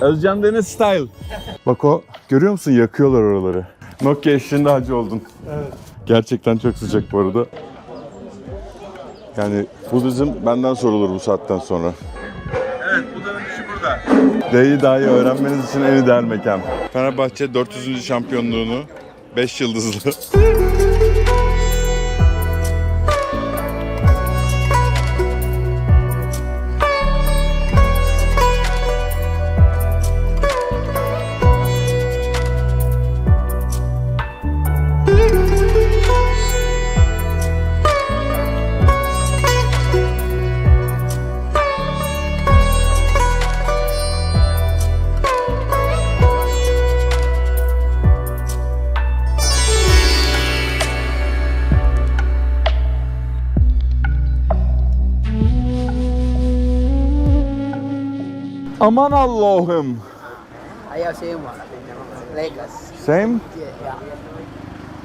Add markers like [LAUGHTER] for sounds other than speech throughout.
Özcan Deniz Style. Bak o görüyor musun yakıyorlar oraları. Nokia eşliğinde hacı oldun. Evet. Gerçekten çok sıcak bu arada. Yani Budizm benden sorulur bu saatten sonra. Evet, Buda'nın işi burada. D'yi daha iyi öğrenmeniz için en ideal mekan. Fenerbahçe 400. şampiyonluğunu 5 yıldızlı. Aman Allah'ım. Ayaw same one. Lakers. Same. Yeah.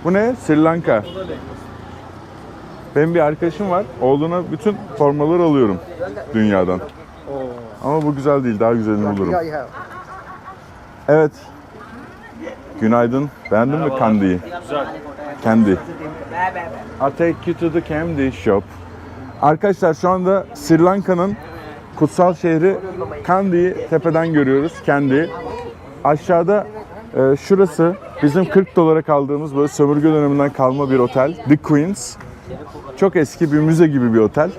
Bu ne? Sri Lanka. Benim bir arkadaşım var. Oğluna bütün formaları alıyorum dünyadan. Ama bu güzel değil. Daha güzelini bulurum. Evet. Günaydın. Beğendin mi Candy'yi? Güzel. Candy. I'll take you to the candy shop. Arkadaşlar şu anda Sri Lanka'nın kutsal şehri Kandi'yi tepeden görüyoruz. Kendi. Aşağıda e, şurası bizim 40 dolara kaldığımız böyle sömürge döneminden kalma bir otel. The Queens. Çok eski bir müze gibi bir otel.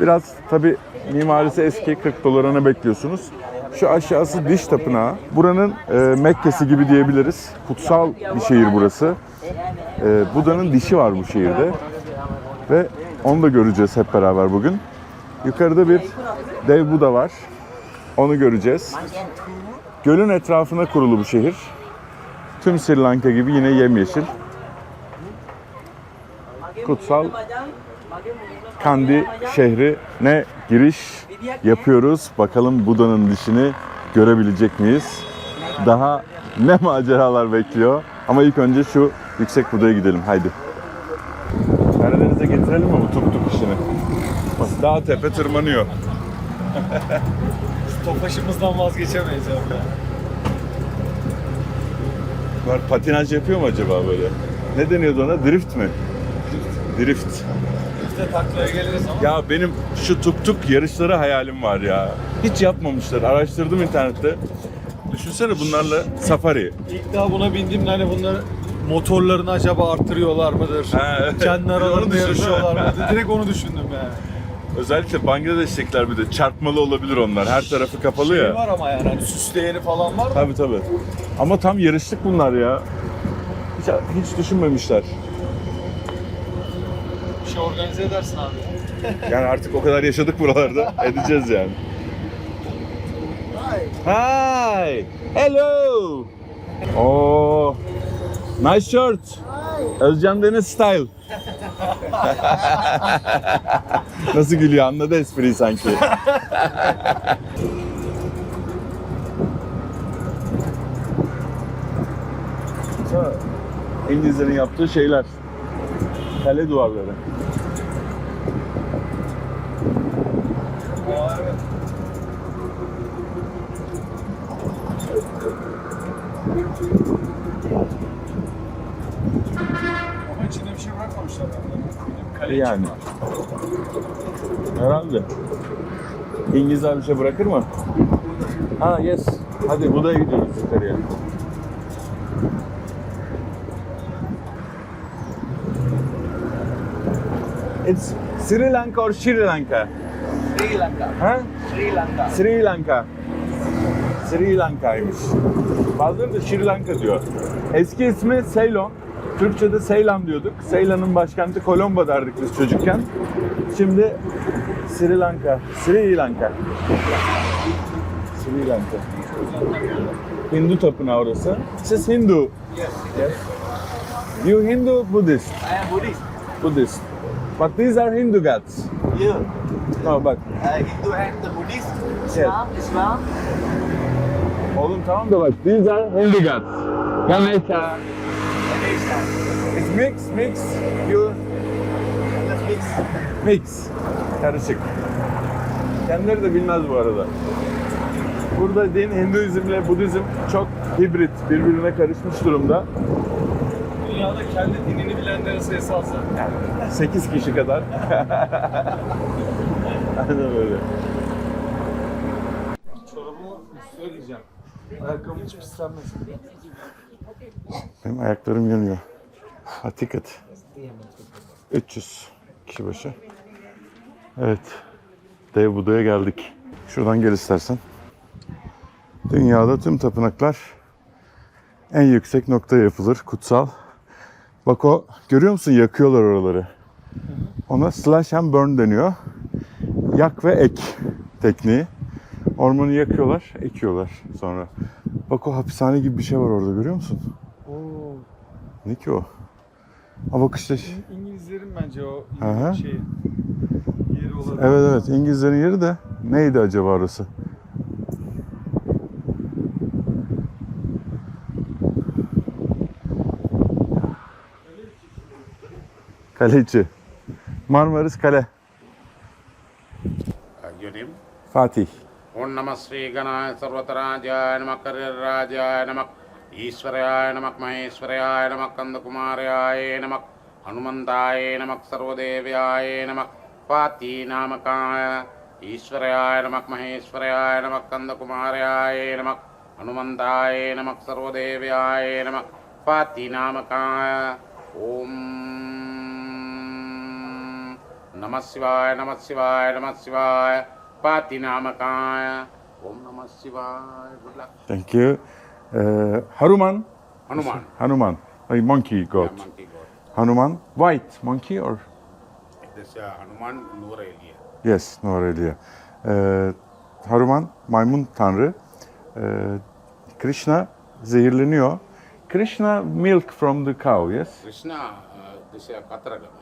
Biraz tabi mimarisi eski 40 dolara ne bekliyorsunuz? Şu aşağısı diş tapınağı. Buranın e, Mekke'si gibi diyebiliriz. Kutsal bir şehir burası. E, Buda'nın dişi var bu şehirde. Ve onu da göreceğiz hep beraber bugün. Yukarıda bir dev Buda var. Onu göreceğiz. Gölün etrafına kurulu bu şehir. Tüm Sri Lanka gibi yine yemyeşil. Kutsal Kandi şehrine giriş yapıyoruz. Bakalım Buda'nın dişini görebilecek miyiz? Daha ne maceralar bekliyor? Ama ilk önce şu yüksek Buda'ya gidelim. Haydi. Karadeniz'e getirelim mi bu tuk tuk işini? Dağ tepe tırmanıyor. Topaşımızdan vazgeçemeyiz abi. Var patinaj yapıyor mu acaba böyle? Ne deniyordu ona? Drift mi? Drift. Biz de taklaya geliriz ama. Ya benim şu tuk tuk yarışları hayalim var ya. Hiç yapmamışlar. Araştırdım internette. Düşünsene bunlarla safari. İlk daha buna bindiğimde hani bunları motorlarını acaba arttırıyorlar mıdır? Ha, evet. Kendi aralarında yarışıyorlar mıdır? [LAUGHS] Direkt onu düşündüm yani. Özellikle Bangladeş'tekiler bir de çarpmalı olabilir onlar. Her tarafı kapalı Şey ya. var ama yani hani süsleyeni falan var da. Tabii tabii. Ama tam yarışlık bunlar ya. Hiç, hiç düşünmemişler. Bir şey organize edersin abi. [LAUGHS] Yani artık o kadar yaşadık buralarda. Edeceğiz yani. Hi. Hello. Oh. Nice shirt. Özcan Deniz style. [LAUGHS] Nasıl gülüyor anladı espriyi sanki. İngilizlerin yaptığı şeyler. Kale duvarları. Aa, evet. Ama içinde bir şey bırakmamışlar. Yani. Herhalde. İngilizler bir şey bırakır mı? Ha yes. Hadi Buda'ya gidiyoruz yukarıya. It's Sri Lanka or Sri Lanka? Sri Lanka. Ha? Sri Lanka. Sri Lanka. Sri Lanka'ymış. Bazıları da Sri Lanka diyor. Eski ismi Ceylon. Türkçe'de Seylan diyorduk. Seylan'ın başkenti Colombo derdik biz çocukken. Şimdi Sri Lanka. Sri Lanka. Sri Lanka. Hindu tapınağı orası. Siz Hindu. Yes. Yes. You Hindu, Buddhist. I am Buddhist. Buddhist. But these are Hindu gods. Yeah. No bak. Uh, Hindu and the Buddhist. Islam. Islam. Oğlum tamam da bak. These are Hindu gods. Ganesha. It's mix, mix. You mix. mix. Karışık. Kendileri de bilmez bu arada. Burada din Hinduizmle Budizm çok hibrit, birbirine karışmış durumda. Dünyada kendi dinini bilenlerin sayısı az zaten. 8 kişi kadar. [LAUGHS] Aynen öyle. Çorabımı söyleyeceğim. Ayakkabım hiç pislenmesin. Benim ayaklarım yanıyor. Ha, ticket. 300 kişi başı. Evet. Dev Buda'ya geldik. Şuradan gel istersen. Dünyada tüm tapınaklar en yüksek noktaya yapılır. Kutsal. Bak o görüyor musun yakıyorlar oraları. Ona slash and burn deniyor. Yak ve ek tekniği. Ormanı yakıyorlar, ekiyorlar sonra. Bak o hapishane gibi bir şey var orada görüyor musun? Oo. Ne ki o? Ha bak işte. İngilizlerin bence o hı. şeyi. Yeri olabilir. Evet evet İngilizlerin yeri de neydi acaba orası? Kaleci. Marmaris Kale. Your name? Fatih. ओम नम श्री गणाय सर्वतराजाय नमः करिराजाय नमः ईश्वराय नमः महेश्वराय नमः कंदकुमाराय नमः हनुमंताय नमः सर्वदेव्याय नमः पाति नामकाय ईश्वराय नमः महेश्वराय नमः कंदकुमाराय नमः हनुमंताय नमः सर्वदेव्याय नमः पाति नामकाय ओम नमः शिवाय नमः शिवाय नमः शिवाय పాతినామకాయ ఓం నమ శివాయ Thank you. Uh, Hanuman. Hanuman Hanuman. Like oh, monkey god. monkey god. Hanuman. White monkey or? This uh, Hanuman Nureli. Yes, Norelia. Uh, Hanuman maymun tanrı. Uh, Krishna zehirleniyor. Krishna milk from the cow, yes? Krishna, uh, this is Katragama.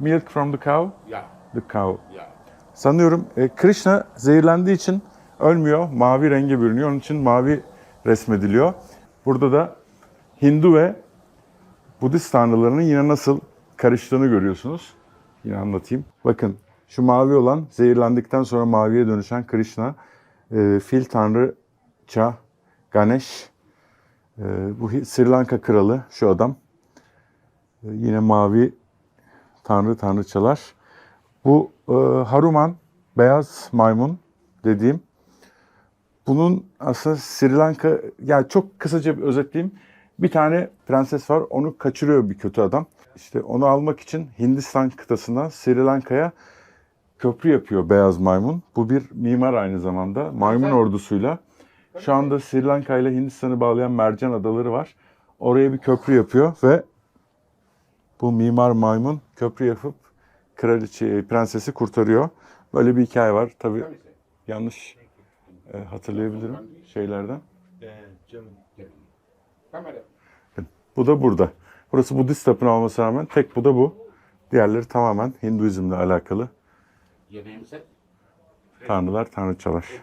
Milk from the cow? Yeah, The cow. yeah. Sanıyorum e, Krishna zehirlendiği için ölmüyor. Mavi renge bürünüyor. Onun için mavi resmediliyor. Burada da Hindu ve Budist tanrılarının yine nasıl karıştığını görüyorsunuz. Yine anlatayım. Bakın şu mavi olan zehirlendikten sonra maviye dönüşen Krishna. E, fil tanrıça Ganesh. E, bu Sri Lanka kralı şu adam. E, yine mavi tanrı tanrıçalar. Bu e, Haruman, beyaz maymun dediğim. Bunun aslında Sri Lanka, yani çok kısaca bir özetleyeyim. Bir tane prenses var, onu kaçırıyor bir kötü adam. İşte onu almak için Hindistan kıtasından Sri Lanka'ya köprü yapıyor beyaz maymun. Bu bir mimar aynı zamanda. Maymun ordusuyla. Şu anda Sri Lanka ile Hindistan'ı bağlayan Mercan Adaları var. Oraya bir köprü yapıyor ve bu mimar maymun köprü yapıp kraliçe, prensesi kurtarıyor. Böyle bir hikaye var. Tabii yanlış e, hatırlayabilirim şeylerden. Ee, Bu da burada. Burası Budist tapınağı olmasına rağmen tek bu da bu. Diğerleri tamamen Hinduizmle alakalı tanrılar, tanrıçalar.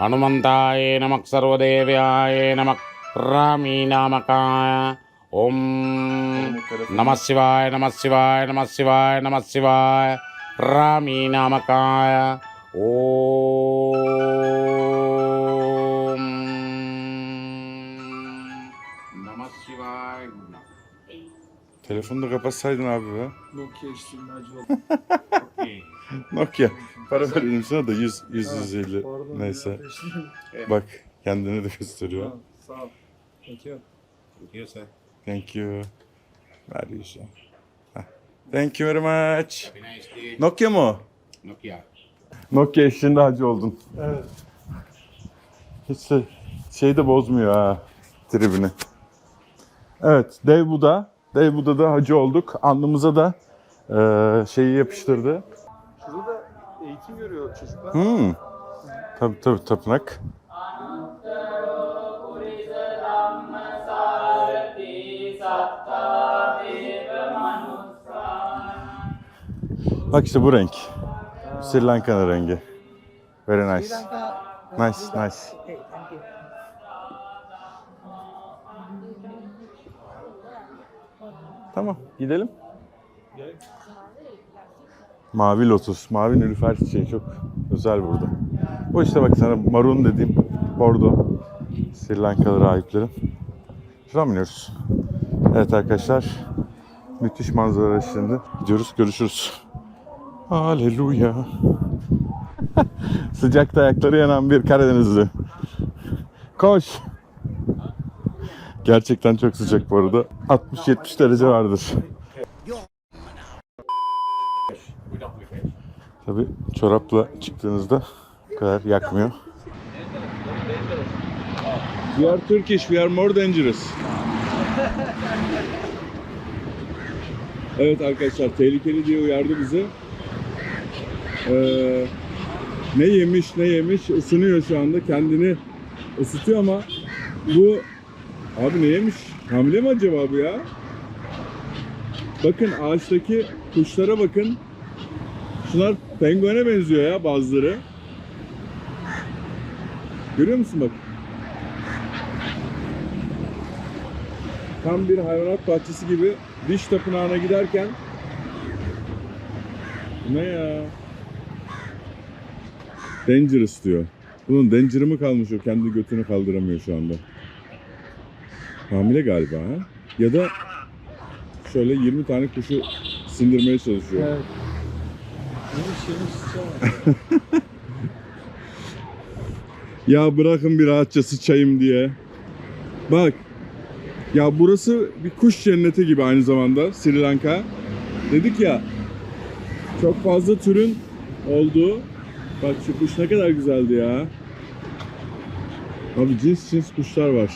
హనుమంతాయ నమః సర్వదేవ్యాయ నమః రామీనామకాయ ఓం నమ శివాయ నమ శివాయ నమ శివాయ నమ శివాయ రామీనామకాయ ఓ Telefonu da kapatsaydın abi be. Para verelim sana da 100, 100 150. Pardon, Neyse. ya. Bak kendini de gösteriyor. Tamam, Sağ ol. Thank you, sir. Thank you. Ver Yusuf. Heh. Thank you very much. Nokia mı o? Nokia. Nokia eşliğinde hacı oldun. Evet. Hiç de şey de bozmuyor ha tribini. Evet dev Buda Dev Buda'da hacı olduk. Alnımıza da eee, şeyi yapıştırdı. Eğitim görüyor çocuklar. Hmm. Tabii tabii tapınak. Bak işte bu renk. Sri Lanka'nın rengi. Very nice. Nice, nice. Tamam, gidelim. Mavi lotus, mavi nilüfer çiçeği çok özel burada. Bu işte bak sana marun dediğim bordo. Sri Lankalı rahiplerin. Şuradan mı iniyoruz? Evet arkadaşlar. Müthiş manzara şimdi. Gidiyoruz, görüşürüz. Haleluya. [LAUGHS] Sıcakta ayakları yanan bir Karadenizli. Koş. Gerçekten çok sıcak bu arada. 60-70 derece vardır. Tabi çorapla çıktığınızda bu kadar yakmıyor. We are Turkish, we are more dangerous. Evet arkadaşlar tehlikeli diye uyardı bizi. Ee, ne yemiş ne yemiş ısınıyor şu anda kendini ısıtıyor ama bu abi ne yemiş? Hamile mi acaba bu ya? Bakın ağaçtaki kuşlara bakın. Şunlar penguene benziyor ya bazıları. Görüyor musun bak? Tam bir hayvanat bahçesi gibi diş tapınağına giderken ne ya? Dangerous diyor. Bunun danger'ı mı kalmış o kendi götünü kaldıramıyor şu anda. Hamile galiba ha? Ya da şöyle 20 tane kuşu sindirmeye çalışıyor. Evet. [LAUGHS] Ya bırakın bir rahatça sıçayım diye. Bak. Ya burası bir kuş cenneti gibi aynı zamanda Sri Lanka. Dedik ya çok fazla türün olduğu. Bak şu kuş ne kadar güzeldi ya. Abi cins cins kuşlar var.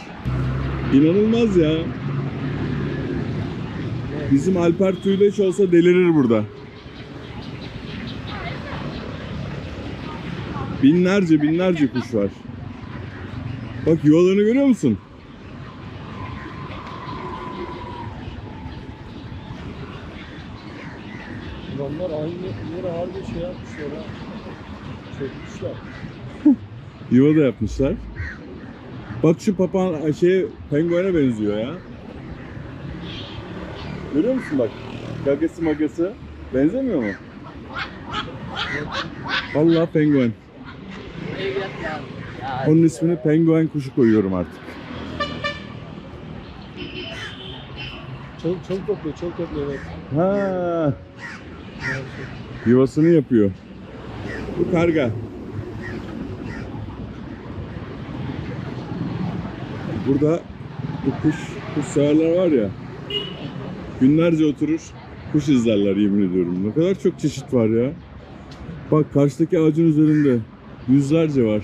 İnanılmaz ya. Bizim Alper Tüyleş olsa delirir burada. Binlerce binlerce kuş var. Bak yuvalarını görüyor musun? Adamlar aynı yere harbi şey yapmışlar ha. Çökmüşler. [LAUGHS] Yuva da yapmışlar. Bak şu papağan şey penguene benziyor ya. Görüyor musun bak? Gagası magası. Benzemiyor mu? Vallahi penguen. Onun ismini penguen kuşu koyuyorum artık. Çok çok topluyor, çok topluyor evet. Ha. Yuvasını yapıyor. Bu karga. Burada bu kuş, kuş severler var ya. Günlerce oturur, kuş izlerler yemin ediyorum. Ne kadar çok çeşit var ya. Bak karşıdaki ağacın üzerinde yüzlerce var.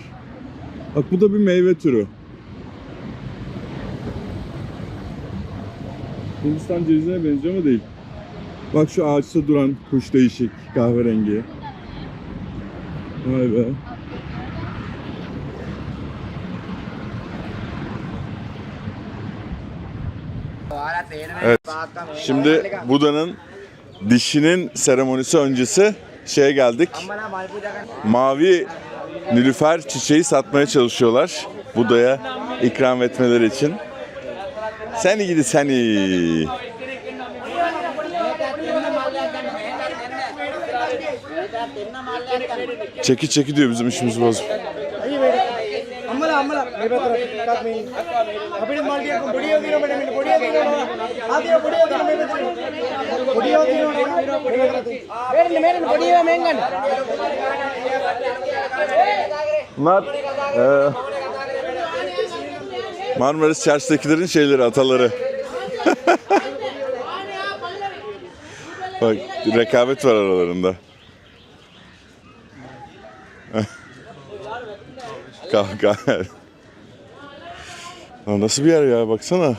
Bak bu da bir meyve türü. Hindistan cevizine benziyor ama değil. Bak şu ağaçta duran kuş değişik, kahverengi. Vay be. Evet. Şimdi Buda'nın dişinin seremonisi öncesi şeye geldik. Mavi nilüfer çiçeği satmaya çalışıyorlar. Buda'ya ikram etmeleri için. Seni gidi seni. Çeki çeki diyor bizim işimiz bozuk. Bunlar e, Marmaris Çarşı'dakilerin şeyleri, ataları. [LAUGHS] Bak rekabet var aralarında. [LAUGHS] Kahkaha. Lan nasıl bir yer ya baksana.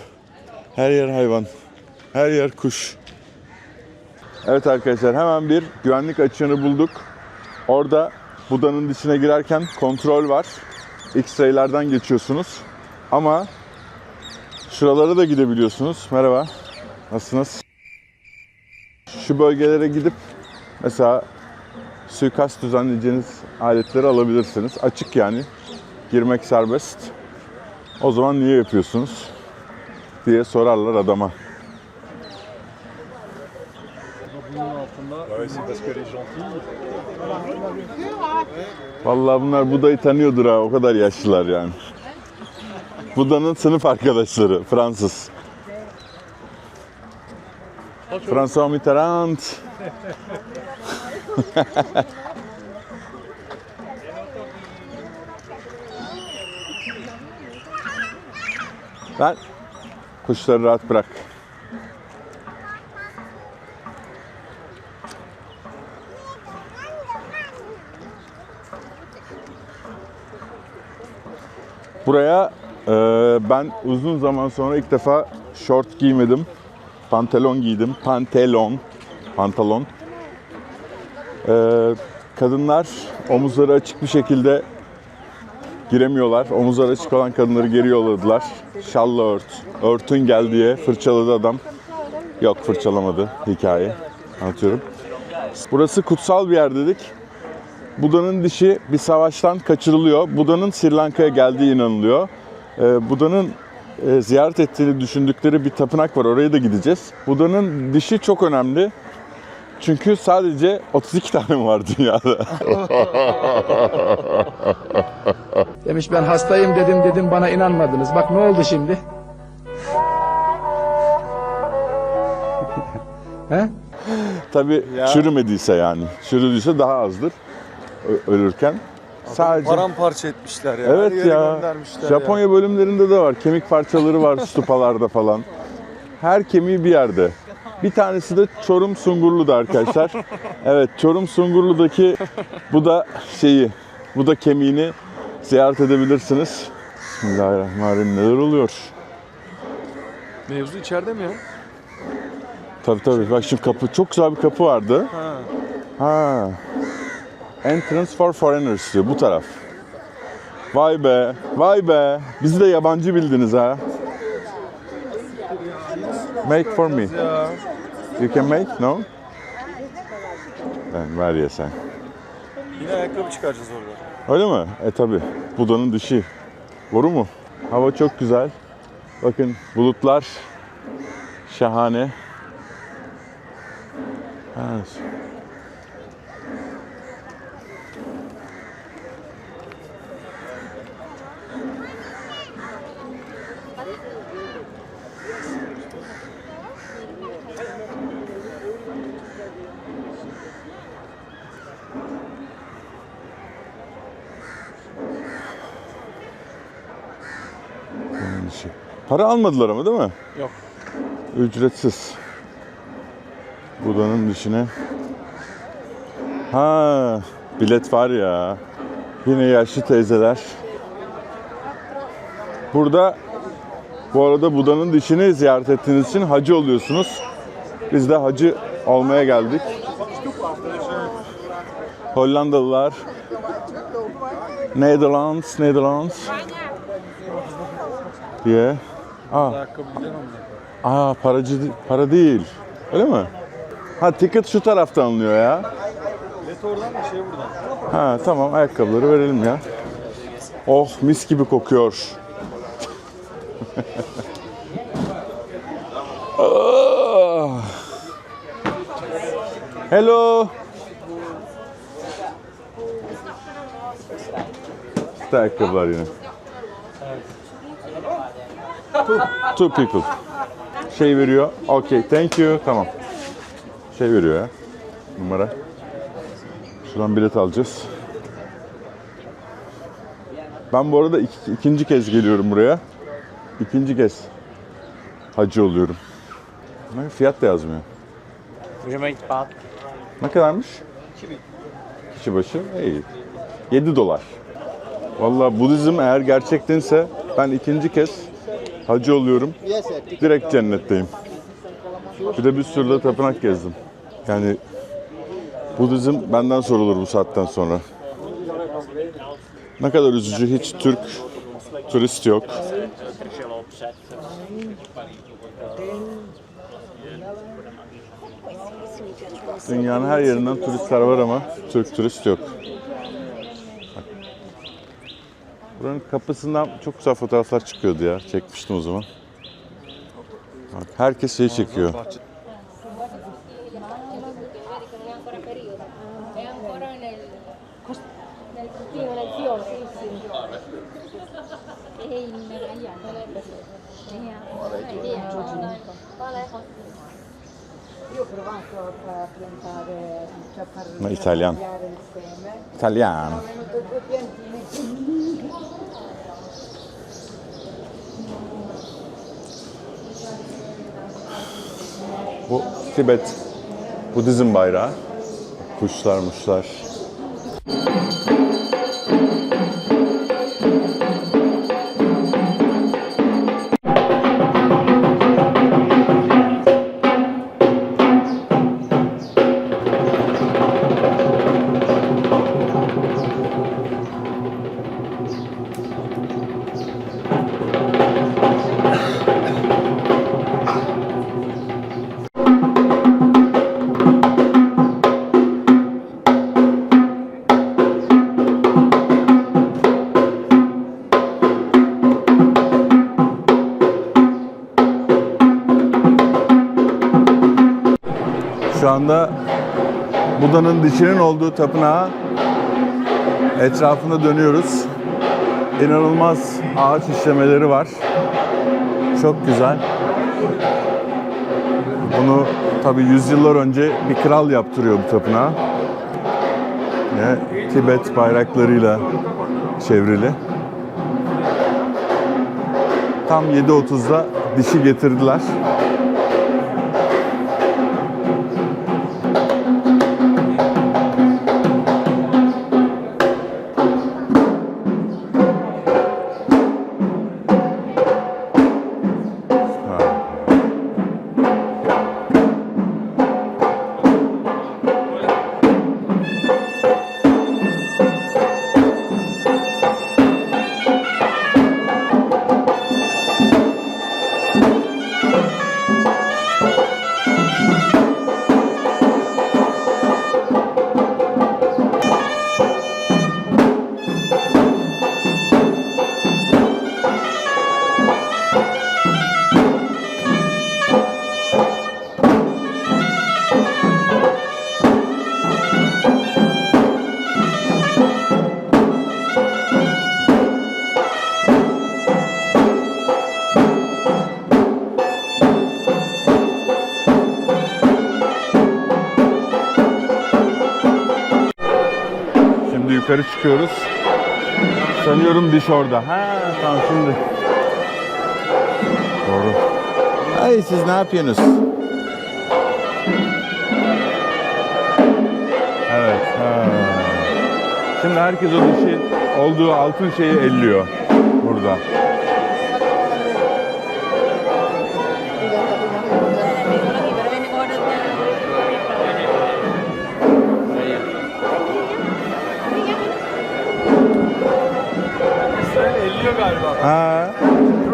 Her yer hayvan. Her yer kuş. Evet arkadaşlar hemen bir güvenlik açığını bulduk. Orada Buda'nın dışına girerken kontrol var. X-ray'lerden geçiyorsunuz. Ama şuralara da gidebiliyorsunuz. Merhaba. Nasılsınız? Şu bölgelere gidip mesela suikast düzenleyeceğiniz aletleri alabilirsiniz. Açık yani. Girmek serbest. O zaman niye yapıyorsunuz? diye sorarlar adama. Vallahi bunlar Buda'yı tanıyordur ha. O kadar yaşlılar yani. Buda'nın sınıf arkadaşları. Fransız. François Mitterrand. [LAUGHS] Lan kuşları rahat bırak. Buraya e, ben uzun zaman sonra ilk defa short giymedim. Pantolon giydim. Pantelon. Pantalon. E, kadınlar omuzları açık bir şekilde giremiyorlar. Omuzları açık olan kadınları geri yolladılar. Şalla ört. Örtün gel diye fırçaladı adam. Yok fırçalamadı hikaye. Anlatıyorum. Burası kutsal bir yer dedik. Buda'nın dişi bir savaştan kaçırılıyor. Buda'nın Sri Lanka'ya geldiği inanılıyor. Ee, Buda'nın e, ziyaret ettiğini düşündükleri bir tapınak var. Oraya da gideceğiz. Buda'nın dişi çok önemli. Çünkü sadece 32 tane mi var dünyada? [LAUGHS] Demiş ben hastayım dedim dedim bana inanmadınız. Bak ne oldu şimdi? He? Tabii çürümediyse yani. Çürüdüyse daha azdır ölürken. Sadece Paramparça etmişler ya. Evet Her ya. Japonya bölümlerinde de var. Kemik parçaları var [LAUGHS] stupalarda falan. Her kemiği bir yerde. Bir tanesi de Çorum Sungurlu'da arkadaşlar. [LAUGHS] Evet Çorum Sungurlu'daki bu da şeyi, bu da kemiğini ziyaret edebilirsiniz. Bismillahirrahmanirrahim neler oluyor? Mevzu içeride mi ya? Tabii tabii. Bak şimdi kapı çok güzel bir kapı vardı. Ha. Ha. Entrance for foreigners diyor bu taraf. Vay be, vay be. Bizi de yabancı bildiniz ha. Make for me. You can make? No? Ben ver ya sen. Yine ayakkabı çıkaracağız orada. Öyle mi? E tabi. Buda'nın dışı. Doğru mu? Hava çok güzel. Bakın bulutlar şahane. Evet. Buda'nın dışı. Para almadılar ama değil mi? Yok. Ücretsiz. Buda'nın dışına. Ha, bilet var ya. Yine yaşlı teyzeler. Burada bu arada Buda'nın dişini ziyaret ettiğiniz için hacı oluyorsunuz. Biz de hacı olmaya geldik. Hollandalılar. Netherlands, Netherlands. diye. Aa, onlar. Aa paracı para değil. Öyle mi? Ha ticket şu taraftan alınıyor ya. Bilet oradan da şey buradan. Ha tamam ayakkabıları verelim ya. Oh mis gibi kokuyor. [LAUGHS] Ah. Hello. Ayakkabılar yine. Two, two people. Şey veriyor. Okay, thank you. Tamam. Şey veriyor ya. Numara. Şuradan bilet alacağız. Ben bu arada iki- ikinci kez geliyorum buraya. İkinci kez hacı oluyorum. Fiyat da yazmıyor. Ne kadarmış? Kişi başı iyi. 7 dolar. Vallahi Budizm eğer gerçektense ben ikinci kez hacı oluyorum. Direkt cennetteyim. Bir de bir sürü de tapınak gezdim. Yani Budizm benden sorulur bu saatten sonra. Ne kadar üzücü hiç Türk turist yok. Dünyanın her yerinden turistler var ama Türk turist yok. Bak. Buranın kapısından çok güzel fotoğraflar çıkıyordu ya. Çekmiştim o zaman. Bak, herkes şey çekiyor. ancora periodo, Bu Tibet Budizm bayrağı. Kuşlar muşlar. Anda Buda'nın dişinin olduğu tapınağa etrafında dönüyoruz. İnanılmaz ağaç işlemeleri var. Çok güzel. Bunu tabi yüzyıllar önce bir kral yaptırıyor bu tapınağı. Ve Tibet bayraklarıyla çevrili. Tam 7.30'da dişi getirdiler. Yukarı çıkıyoruz. Sanıyorum diş orada. Ha tamam şimdi. Doğru. Ay siz ne yapıyorsunuz? Evet. Ha. Şimdi herkes o dişin olduğu altın şeyi elliyor burada.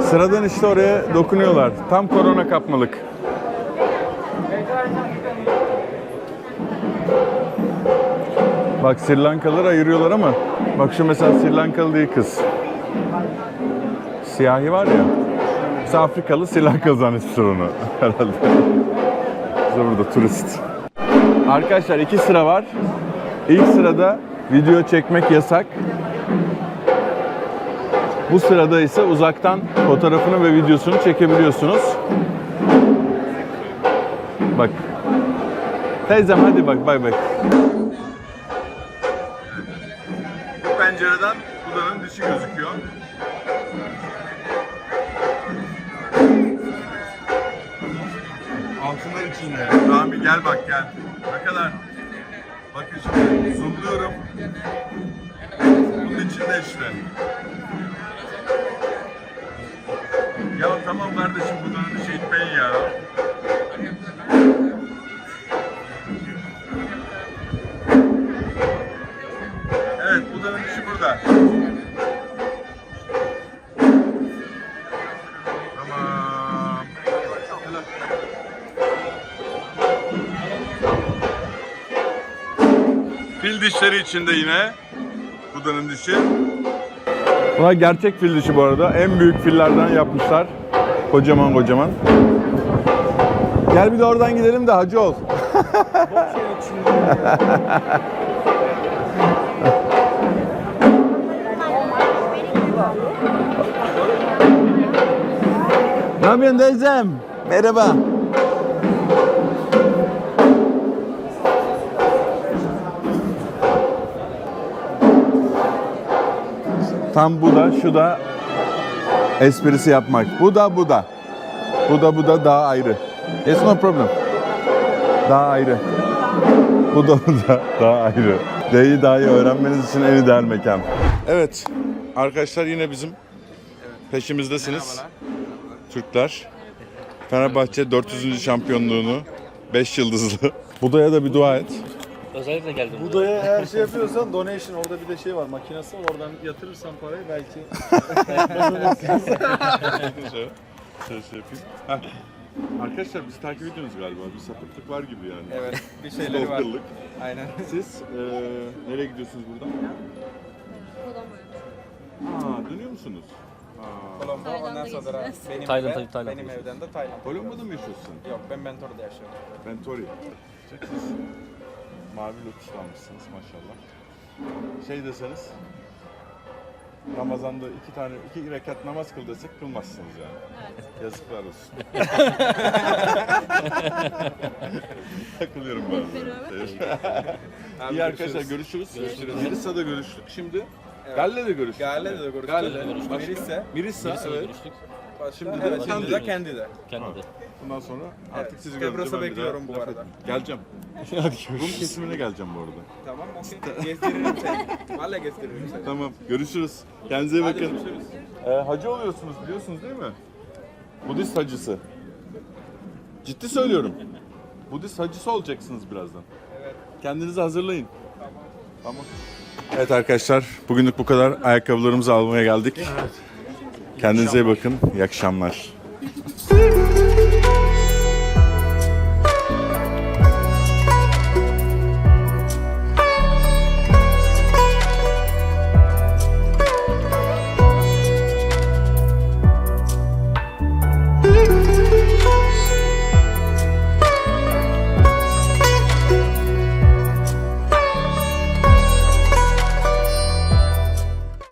Sıradan işte oraya dokunuyorlar. Tam korona kapmalık. Bak Sri Lankalıları ayırıyorlar ama bak şu mesela Sri Lankalı değil kız. Siyahi var ya. Mesela Afrikalı Sri Lankalı zannetmişler onu [LAUGHS] herhalde. Biz de burada turist. Arkadaşlar iki sıra var. İlk sırada video çekmek yasak. Bu sırada ise uzaktan fotoğrafını ve videosunu çekebiliyorsunuz. Bak. Teyzem hadi bak bak bak. Bu pencereden Buda'nın dişi gözüküyor. Altınlar içinde. Rami gel bak gel. Ne kadar. Bakın şimdi zoomluyorum. Bunun içinde işte. Ya tamam kardeşim bunların şey etmeyin ya. Evet bunların işi burada. Tamam. Fil dişleri içinde yine. Budanın dişi. Bunlar gerçek fil dişi bu arada. En büyük fillerden yapmışlar. Kocaman kocaman. Gel bir de oradan gidelim de hacı ol. [LAUGHS] ne yapıyorsun teyzem? Merhaba. Tam bu da şu da esprisi yapmak. Bu da bu da. Bu da bu da daha ayrı. It's no problem. Daha ayrı. Bu da bu da daha ayrı. D'yi daha iyi öğrenmeniz için en ideal mekan. Evet. Arkadaşlar yine bizim peşimizdesiniz. Türkler. Fenerbahçe 400. şampiyonluğunu 5 yıldızlı. Buda'ya da bir dua et. Özellikle geldim. Buda'ya eğer şey yapıyorsan donation orada bir de şey var makinesi var oradan yatırırsan parayı belki şöyle, [LAUGHS] şöyle şey yapayım. Heh. Arkadaşlar bizi takip ediyorsunuz galiba. Bir sapıklık var gibi yani. Evet, bir [LAUGHS] şeyleri var. Stalkerlık. Aynen. Siz eee nereye gidiyorsunuz buradan? Aa, dönüyor musunuz? Aa, Kolombo, ondan Tayland'a sonra gideceğiz. benim Tayland, tabii, Tayland. benim evden de Tayland. Kolomba'da mı yaşıyorsun? Yok, ben Bentor'da yaşıyorum. Bentori. Siz mavi lotus almışsınız maşallah. Şey deseniz Ramazan'da iki tane iki rekat namaz kıl desek kılmazsınız yani. Yazıklar olsun. [LAUGHS] Takılıyorum ben. Abi [LAUGHS] İyi arkadaşlar görüşürüz. Görüşürüz. Mirisa'da görüştük. Şimdi Galle'de görüştük. Galle'de de görüştük. Galle'de görüştük. Başka? Mirisa. Mirisa, Birisini evet. görüştük. Başka, Şimdi de evet, şimdi kendi. de kendi de. Kendi de. Bundan sonra artık Evet, sizi ben bir bekliyorum bu arada. etmeyeyim. Geleceğim. [LAUGHS] Rum kesimine geleceğim bu arada. Tamam, okey. Gezdiririm seni. [LAUGHS] Valla gezdiririm seni. Tamam görüşürüz. Kendinize iyi Hadi bakın. görüşürüz. Ee, hacı oluyorsunuz biliyorsunuz değil mi? Budist hacısı. Ciddi söylüyorum. Budist hacısı olacaksınız birazdan. Evet. Kendinizi hazırlayın. Tamam. Evet arkadaşlar bugünlük bu kadar. Ayakkabılarımızı almaya geldik. Kendinize iyi bakın. İyi akşamlar. [LAUGHS]